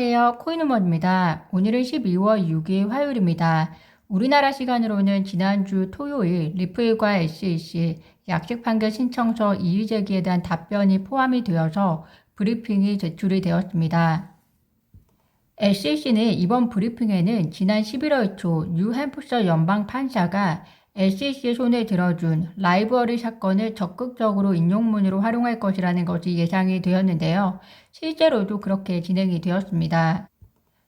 안녕하세요. 코인우먼입니다. 오늘은 12월 6일 화요일입니다. 우리나라 시간으로는 지난주 토요일 리플과 SEC 약식 판결 신청서 이의 제기에 대한 답변이 포함이 되어서 브리핑이 제출이 되었습니다. SEC는 이번 브리핑에는 지난 11월 초 뉴햄프셔 연방 판사가 SEC의 손에 들어준 라이브러리 사건을 적극적으로 인용문으로 활용할 것이라는 것이 예상이 되었는데요. 실제로도 그렇게 진행이 되었습니다.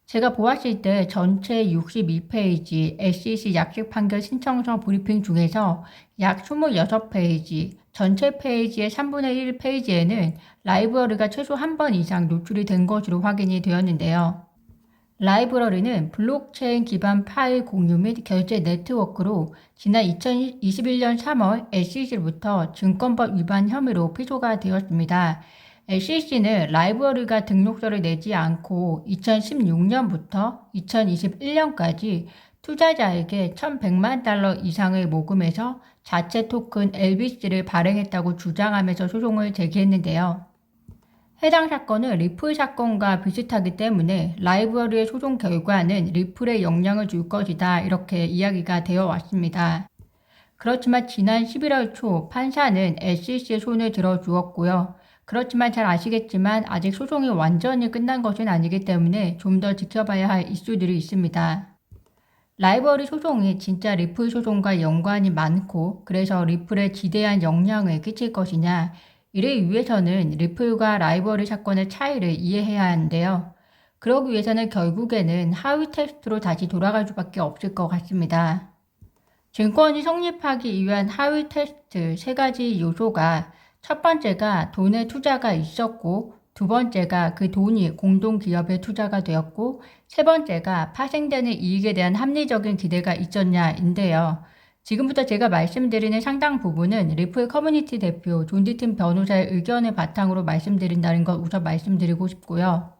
제가 보았을 때 전체 62페이지 SEC 약식 판결 신청서 브리핑 중에서 약 26페이지, 전체 페이지의 3분의 1 페이지에는 라이브러리가 최소 한 번 이상 노출이 된 것으로 확인이 되었는데요. 라이브러리는 블록체인 기반 파일 공유 및 결제 네트워크로 지난 2021년 3월 SEC로부터 증권법 위반 혐의로 피소가 되었습니다. SEC는 라이브러리가 등록서를 내지 않고 2016년부터 2021년까지 투자자에게 1,100만 달러 이상을 모금해서 자체 토큰 LBC를 발행했다고 주장하면서 소송을 제기했는데요. 해당 사건은 리플 사건과 비슷하기 때문에 라이브러리의 소송 결과는 리플에 영향을 줄 것이다 이렇게 이야기가 되어 왔습니다. 그렇지만 지난 11월 초 판사는 SEC의 손을 들어주었고요. 그렇지만 잘 아시겠지만 아직 소송이 완전히 끝난 것은 아니기 때문에 좀 더 지켜봐야 할 이슈들이 있습니다. 라이브러리 소송이 진짜 리플 소송과 연관이 많고 그래서 리플에 지대한 영향을 끼칠 것이냐 이를 위해서는 리플과 라이벌리 사건의 차이를 이해해야 하는데요. 그러기 위해서는 결국에는 하위 테스트로 다시 돌아갈 수밖에 없을 것 같습니다. 증권이 성립하기 위한 하위 테스트 세 가지 요소가 첫 번째가 돈의 투자가 있었고 두 번째가 그 돈이 공동기업의 투자가 되었고 세 번째가 파생되는 이익에 대한 합리적인 기대가 있었냐인데요. 지금부터 제가 말씀드리는 상당 부분은 리플 커뮤니티 대표 존디팀 변호사의 의견을 바탕으로 말씀드린다는 것 우선 말씀드리고 싶고요.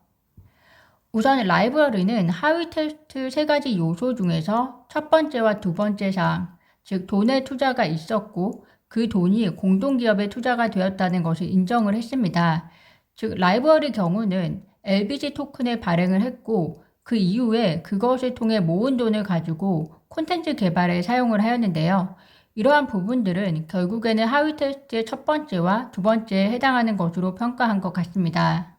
우선 라이브러리는 하위 테스트 세 가지 요소 중에서 첫 번째와 두 번째 사항, 즉 돈의 투자가 있었고 그 돈이 공동기업에 투자가 되었다는 것을 인정을 했습니다. 즉 라이브러리 경우는 LBG 토큰을 발행을 했고 그 이후에 그것을 통해 모은 돈을 가지고 콘텐츠 개발에 사용을 하였는데요. 이러한 부분들은 결국에는 하위 테스트의 첫 번째와 두 번째에 해당하는 것으로 평가한 것 같습니다.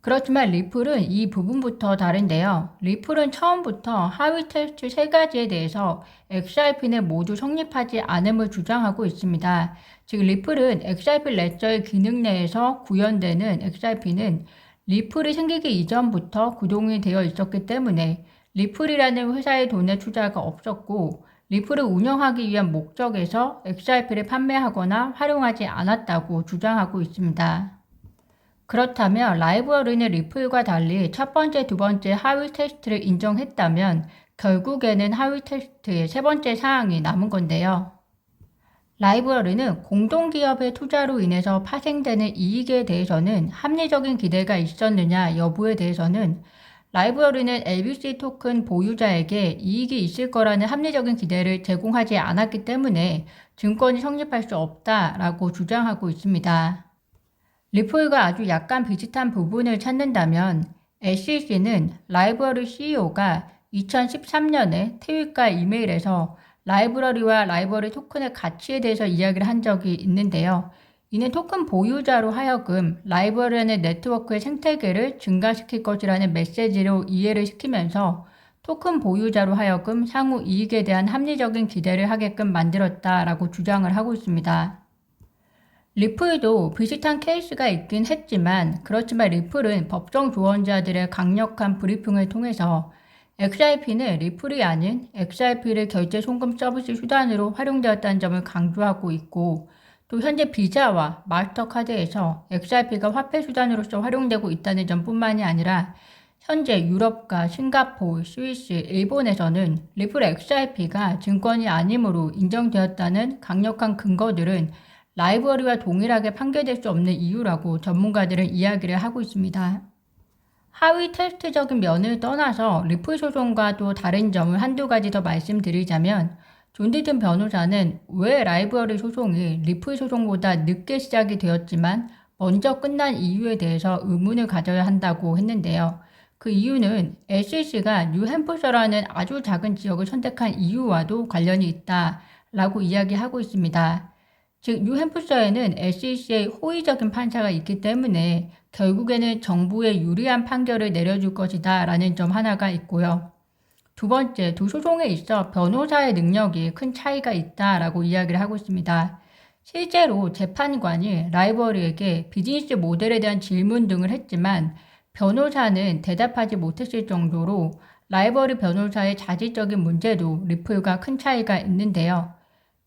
그렇지만 리플은 이 부분부터 다른데요. 리플은 처음부터 하위 테스트 세 가지에 대해서 XRP는 모두 성립하지 않음을 주장하고 있습니다. 즉 리플은 XRP 레저의 기능 내에서 구현되는 XRP는 리플이 생기기 이전부터 구동이 되어 있었기 때문에 리플이라는 회사의 돈의 투자가 없었고 리플을 운영하기 위한 목적에서 XRP를 판매하거나 활용하지 않았다고 주장하고 있습니다. 그렇다면 라이브러리는 리플과 달리 첫 번째, 두 번째 하위 테스트를 인정했다면 결국에는 하위 테스트의 세 번째 사항이 남은 건데요. 라이브러리는 공동기업의 투자로 인해서 파생되는 이익에 대해서는 합리적인 기대가 있었느냐 여부에 대해서는 라이브러리는 LBC 토큰 보유자에게 이익이 있을 거라는 합리적인 기대를 제공하지 않았기 때문에 증권이 성립할 수 없다라고 주장하고 있습니다. 리플과 아주 약간 비슷한 부분을 찾는다면 SEC는 라이브러리 CEO가 2013년에 트윗과 이메일에서 라이브러리와 라이브러리 토큰의 가치에 대해서 이야기를 한 적이 있는데요. 이는 토큰 보유자로 하여금 라이브러리의 네트워크의 생태계를 증가시킬 것이라는 메시지로 이해를 시키면서 토큰 보유자로 하여금 향후 이익에 대한 합리적인 기대를 하게끔 만들었다라고 주장을 하고 있습니다. 리플도 비슷한 케이스가 있긴 했지만 그렇지만 리플은 법정 조언자들의 강력한 브리핑을 통해서 XRP는 리플이 아닌 XRP를 결제 송금 서비스 수단으로 활용되었다는 점을 강조하고 있고 또 현재 비자와 마스터카드에서 XRP가 화폐 수단으로서 활용되고 있다는 점뿐만이 아니라 현재 유럽과 싱가포르, 스위스, 일본에서는 리플 XRP가 증권이 아니므로 인정되었다는 강력한 근거들은 라이브러리와 동일하게 판결될 수 없는 이유라고 전문가들은 이야기를 하고 있습니다. 하위 테스트적인 면을 떠나서 리플 소송과 또 다른 점을 한두 가지 더 말씀드리자면 존디든 변호사는 왜 라이브러리 소송이 리플 소송보다 늦게 시작이 되었지만 먼저 끝난 이유에 대해서 의문을 가져야 한다고 했는데요. 그 이유는 SEC가 뉴햄프셔라는 아주 작은 지역을 선택한 이유와도 관련이 있다라고 이야기하고 있습니다. 즉, 뉴햄프셔에는 SEC의 호의적인 판사가 있기 때문에 결국에는 정부에 유리한 판결을 내려줄 것이다 라는 점 하나가 있고요. 두 번째, 두 소송에 있어 변호사의 능력이 큰 차이가 있다라고 이야기를 하고 있습니다. 실제로 재판관이 라이벌에게 비즈니스 모델에 대한 질문 등을 했지만 변호사는 대답하지 못했을 정도로 라이벌이 변호사의 자질적인 문제도 리플과 큰 차이가 있는데요.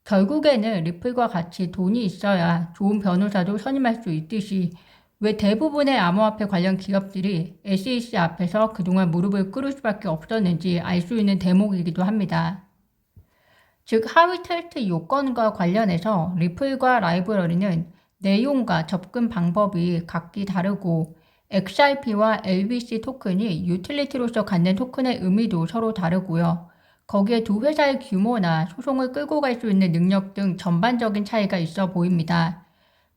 결국에는 리플과 같이 돈이 있어야 좋은 변호사도 선임할 수 있듯이 왜 대부분의 암호화폐 관련 기업들이 SEC 앞에서 그동안 무릎을 꿇을 수밖에 없었는지 알 수 있는 대목이기도 합니다. 즉 하위 텔트 요건과 관련해서 리플과 라이브러리는 내용과 접근 방법이 각기 다르고 XRP와 LBC 토큰이 유틸리티로서 갖는 토큰의 의미도 서로 다르고요. 거기에 두 회사의 규모나 소송을 끌고 갈 수 있는 능력 등 전반적인 차이가 있어 보입니다.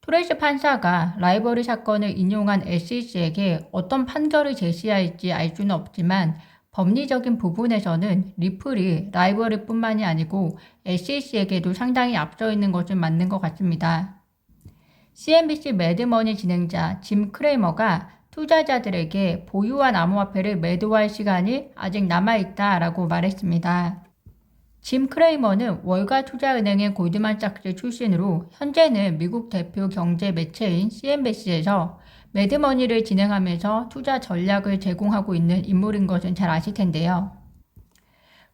토레스 판사가 라이벌리 사건을 인용한 SEC에게 어떤 판결을 제시할지 알 수는 없지만 법리적인 부분에서는 리플이 라이벌리뿐만이 아니고 SEC에게도 상당히 앞서 있는 것은 맞는 것 같습니다. CNBC 매드머니 진행자 짐 크레이머가 투자자들에게 보유한 암호화폐를 매도할 시간이 아직 남아있다 라고 말했습니다. 짐 크레이머는 월가 투자은행의 골드만삭스 출신으로 현재는 미국 대표 경제 매체인 CNBC에서 매드머니를 진행하면서 투자 전략을 제공하고 있는 인물인 것은 잘 아실 텐데요.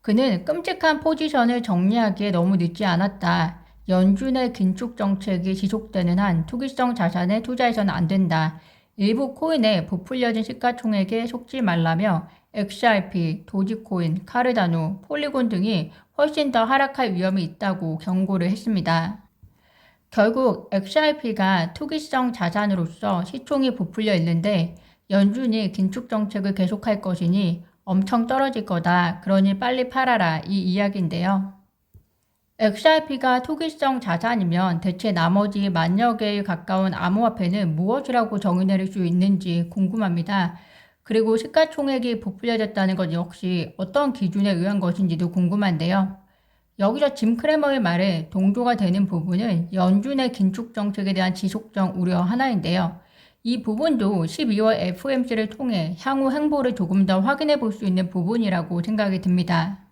그는 끔찍한 포지션을 정리하기에 너무 늦지 않았다. 연준의 긴축 정책이 지속되는 한 투기성 자산에 투자해서는 안 된다. 일부 코인에 부풀려진 시가총액에 속지 말라며 XRP, 도지코인, 카르다노, 폴리곤 등이 훨씬 더 하락할 위험이 있다고 경고를 했습니다. 결국 XRP가 투기성 자산으로서 시총이 부풀려 있는데 연준이 긴축 정책을 계속할 것이니 엄청 떨어질 거다. 그러니 빨리 팔아라. 이 이야기인데요. XRP가 투기성 자산이면 대체 나머지 만여 개에 가까운 암호화폐는 무엇이라고 정의 내릴 수 있는지 궁금합니다. 그리고 시가총액이 부풀려졌다는 것 역시 어떤 기준에 의한 것인지도 궁금한데요. 여기서 짐 크레머의 말에 동조가 되는 부분은 연준의 긴축 정책에 대한 지속적 우려 하나인데요. 이 부분도 12월 FOMC를 통해 향후 행보를 조금 더 확인해 볼 수 있는 부분이라고 생각이 듭니다.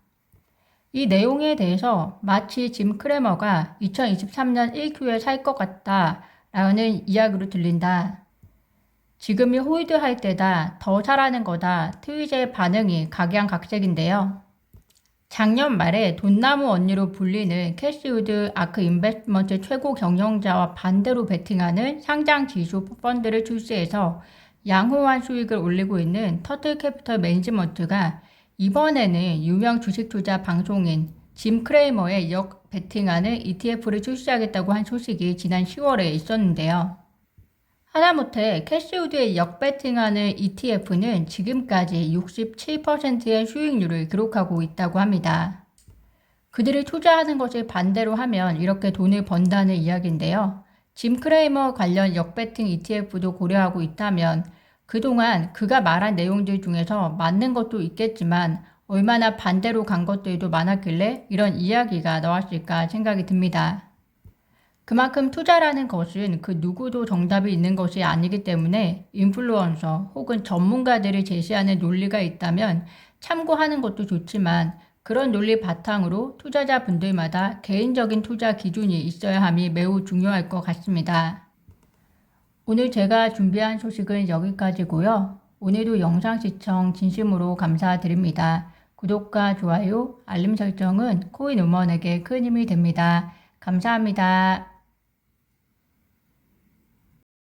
이 내용에 대해서 마치 짐 크레머가 2023년 1Q에 살 것 같다 라는 이야기로 들린다. 지금이 홀드할 때다, 더 잘하는 거다, 트윗의 반응이 각양각색인데요. 작년 말에 돈나무 언니로 불리는 캐시우드 아크 인베스트먼트 최고 경영자와 반대로 베팅하는 상장 지수 펀드를 출시해서 양호한 수익을 올리고 있는 터틀 캐피털 매니지먼트가 이번에는 유명 주식 투자 방송인 짐 크레이머의 역 베팅하는 ETF를 출시하겠다고 한 소식이 지난 10월에 있었는데요. 하다못해 캐시우드의 역배팅하는 ETF는 지금까지 67%의 수익률을 기록하고 있다고 합니다. 그들이 투자하는 것을 반대로 하면 이렇게 돈을 번다는 이야기인데요. 짐 크레이머 관련 역배팅 ETF도 고려하고 있다면 그동안 그가 말한 내용들 중에서 맞는 것도 있겠지만 얼마나 반대로 간 것들도 많았길래 이런 이야기가 나왔을까 생각이 듭니다. 그만큼 투자라는 것은 그 누구도 정답이 있는 것이 아니기 때문에 인플루언서 혹은 전문가들이 제시하는 논리가 있다면 참고하는 것도 좋지만 그런 논리 바탕으로 투자자분들마다 개인적인 투자 기준이 있어야 함이 매우 중요할 것 같습니다. 오늘 제가 준비한 소식은 여기까지고요. 오늘도 영상 시청 진심으로 감사드립니다. 구독과 좋아요, 알림 설정은 코인 우먼에게 큰 힘이 됩니다. 감사합니다.